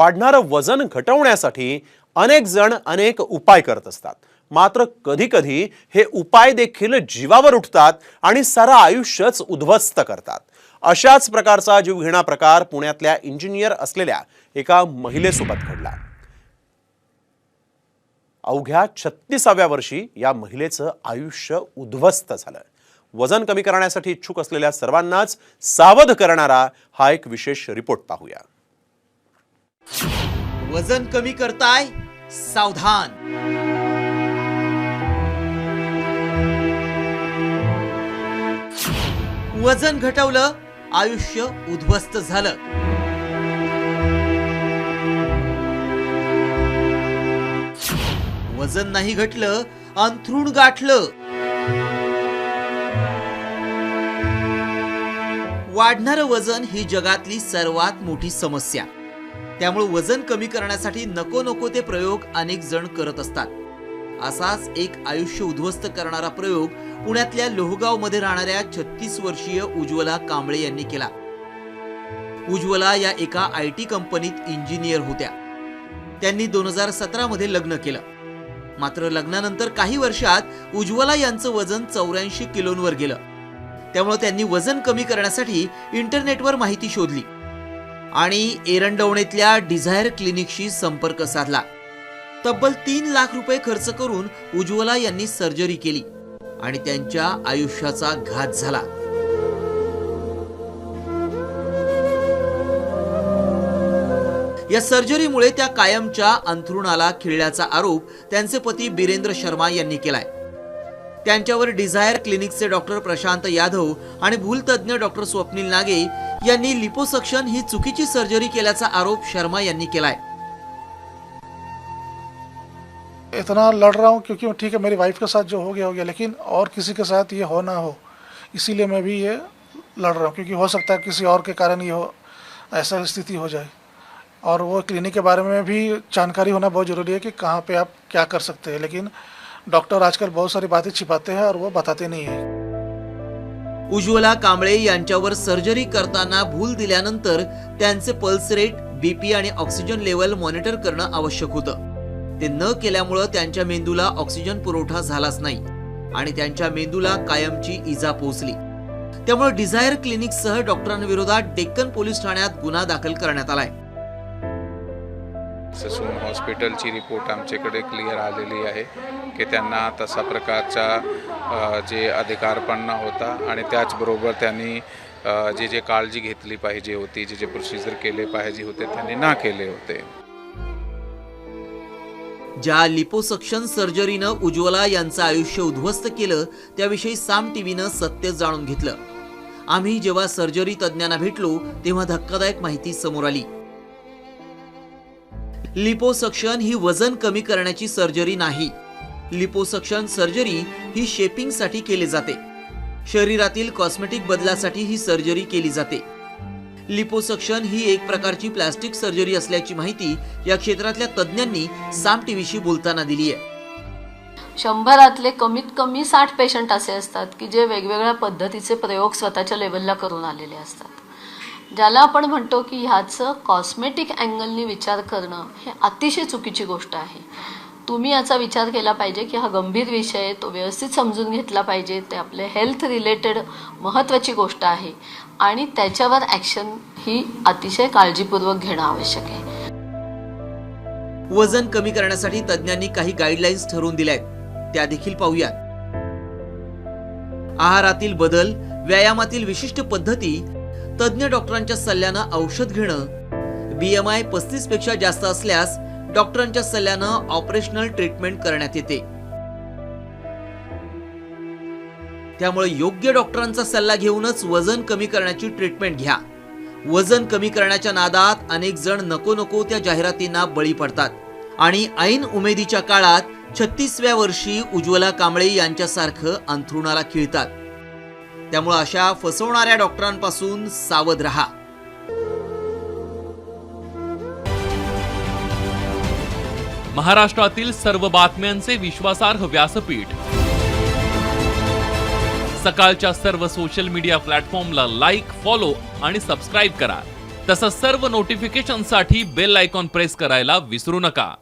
वाढणारं वजन घटवण्यासाठी अनेक जण अनेक उपाय करत असतात. मात्र कधी कधी हे उपाय देखील जीवावर उठतात आणि सारं आयुष्यच उद्ध्वस्त करतात. अशाच प्रकारचा जीवघेणा प्रकार पुण्यातल्या इंजिनियर असलेल्या एका महिलेसोबत घडला. अवघ्या छत्तीसाव्या वर्षी या महिलेचं आयुष्य उद्ध्वस्त झालं. वजन कमी करण्यासाठी इच्छुक असलेल्या सर्वांनाच सावध करणारा हा एक विशेष रिपोर्ट पाहूया. वजन कमी करताय सावधान. वजन घटवलं आयुष्य उद्ध्वस्त झालं. वजन नाही घटलं अंथरूण गाठलं. वाढणारं वजन ही जगातली सर्वात मोठी समस्या. त्यामुळे वजन कमी करण्यासाठी नको नको ते प्रयोग अनेक जण करत असतात. असाच एक आयुष्य उद्ध्वस्त करणारा प्रयोग पुण्यातल्या लोहगावमध्ये राहणाऱ्या छत्तीस वर्षीय उज्ज्वला कांबळे यांनी केला. उज्ज्वला या एका आय टी कंपनीत इंजिनियर होत्या. त्यांनी दोन हजार सतरा मध्ये लग्न केलं. मात्र लग्नानंतर काही वर्षात उज्ज्वला यांचं वजन चौऱ्याऐंशी किलोंवर गेलं. त्यामुळे त्यांनी वजन कमी करण्यासाठी इंटरनेटवर माहिती शोधली. आणि एरंडवणेतल्या डिझायर क्लिनिकशी संपर्क साधला. तब्बल तीन लाख रुपये खर्च करून उज्ज्वला यांनी सर्जरी केली आणि त्यांच्या आयुष्याचा घात झाला. या सर्जरीमुळे त्या कायमच्या अंथरुणाला खिळल्याचा आरोप त्यांचे पती बिरेंद्र शर्मा यांनी केलाय. त्यांच्यावर डिझायर क्लिनिकचे डॉक्टर प्रशांत यादव आणि भूलतज्ञ डॉक्टर स्वप्नील नागे यांनी लिपोसक्शन ही चुकीची सर्जरी केल्याचा आरोप शर्मा यांनी केलाय. इतना लड़ रहा हूँ क्योंकि ठीक है मेरी वाइफ के साथ जो हो गया हो गया लेकिन और किसी के साथ ये हो ना हो इसीलिए मैं भी ये लड़ रहा हूँ क्योंकि हो सकता है किसी और के कारण ये हो ऐसा स्थिति हो जाए। और वो क्लिनिक के बारे में भी जानकारी होना बहुत ज़रूरी है कि कहाँ पे आप क्या कर सकते हैं लेकिन डॉक्टर आजकल बहुत सारी बातें छिपाते हैं और वो बताते नहीं है। उज्ज्वला कांबळे यांच्यावर सर्जरी करताना भूल दिल्यानंतर त्यांचे पल्स रेट बीपी आणि ऑक्सिजन लेवल मॉनिटर करणं आवश्यक होतं. ते न केल्यामुळं त्यांच्या मेंदूला ऑक्सिजन पुरवठा झालाच नाही आणि त्यांच्या मेंदूला कायमची इजा पोहोचली. त्यामुळे डिझायर क्लिनिकसह डॉक्टरांविरोधात डेक्कन पोलीस ठाण्यात गुन्हा दाखल करण्यात आलाय. ससून हॉस्पिटलची रिपोर्ट आमच्याकडे क्लिअर आलेली आहे की त्यांना तसा प्रकारचा जे अधिकारपणा होता आणि त्याचबरोबर त्यांनी जे जे काळजी घेतली पाहिजे होती जे जे प्रोसिजर केले पाहिजे होते त्यांनी ना केले होते. ज्या लिपोसक्शन सर्जरीनं उज्ज्वला यांचं आयुष्य उद्ध्वस्त केलं त्याविषयी साम टीव्हीनं सत्य जाणून घेतलं. आम्ही जेव्हा सर्जरी तज्ज्ञांना भेटलो तेव्हा धक्कादायक माहिती समोर आली. लिपोसक्शन ही वजन कमी करण्याची सर्जरी नाही. लिपोसक्शन सर्जरी ही शेपिंगसाठी केली जाते. शरीरातील कॉस्मेटिक बदलासाठी ही सर्जरी केली जाते. लिपोसक्शन ही एक प्रकारची प्लास्टिक सर्जरी असल्याची माहिती या क्षेत्रातल्या तज्ज्ञांनी साम टीव्हीशी बोलताना दिली आहे. शंभरातले कमीत कमी साठ पेशंट असे असतात की जे वेगवेगळ्या पद्धतीचे प्रयोग स्वतःच्या लेवलला करून आलेले असतात. ज्याला आपण म्हणतो की ह्याचं कॉस्मेटिक अँगलनी विचार करणं हे अतिशय चुकीची गोष्ट आहे. तुम्ही याचा विचार केला पाहिजे की हा गंभीर विषय आहे तो व्यवस्थित समजून घेतला पाहिजे ते आपले हेल्थ रिलेटेड महत्त्वाची गोष्ट आहे आणि त्याच्यावर ॲक्शन ही अतिशय काळजीपूर्वक घेणं आवश्यक आहे. वजन कमी करण्यासाठी तज्ज्ञांनी काही गाईडलाईन्स ठरवून दिल्या आहेत त्या देखील पाहूयात. आहारातील बदल व्यायामातील विशिष्ट पद्धती तज्ज्ञ डॉक्टरांच्या सल्ल्यानं औषध घेणं बी एम पस्तीसपेक्षा जास्त असल्यास डॉक्टरांच्या सल्ल्यानं ऑपरेशनल ट्रीटमेंट करण्यात येते. त्यामुळे योग्य डॉक्टरांचा सल्ला घेऊनच वजन कमी करण्याची ट्रीटमेंट घ्या. वजन कमी करण्याच्या नादात अनेक जण नको नको त्या जाहिरातींना बळी पडतात. आणि ऐन उमेदीच्या काळात छत्तीसव्या वर्षी उज्ज्वला कांबळे यांच्यासारखं अंथरुणाला खिळतात. त्यामुळे अशा फसवणाऱ्या डॉक्टरांपासून सावध राहा. महाराष्ट्रातील सर्व बातम्यांचे विश्वासार्ह व्यासपीठ. सकाळच्या सर्व सोशल मीडिया प्लॅटफॉर्मला लाईक फॉलो आणि सबस्क्राईब करा. तसंच सर्व नोटिफिकेशनसाठी बेल आयकॉन प्रेस करायला विसरू नका.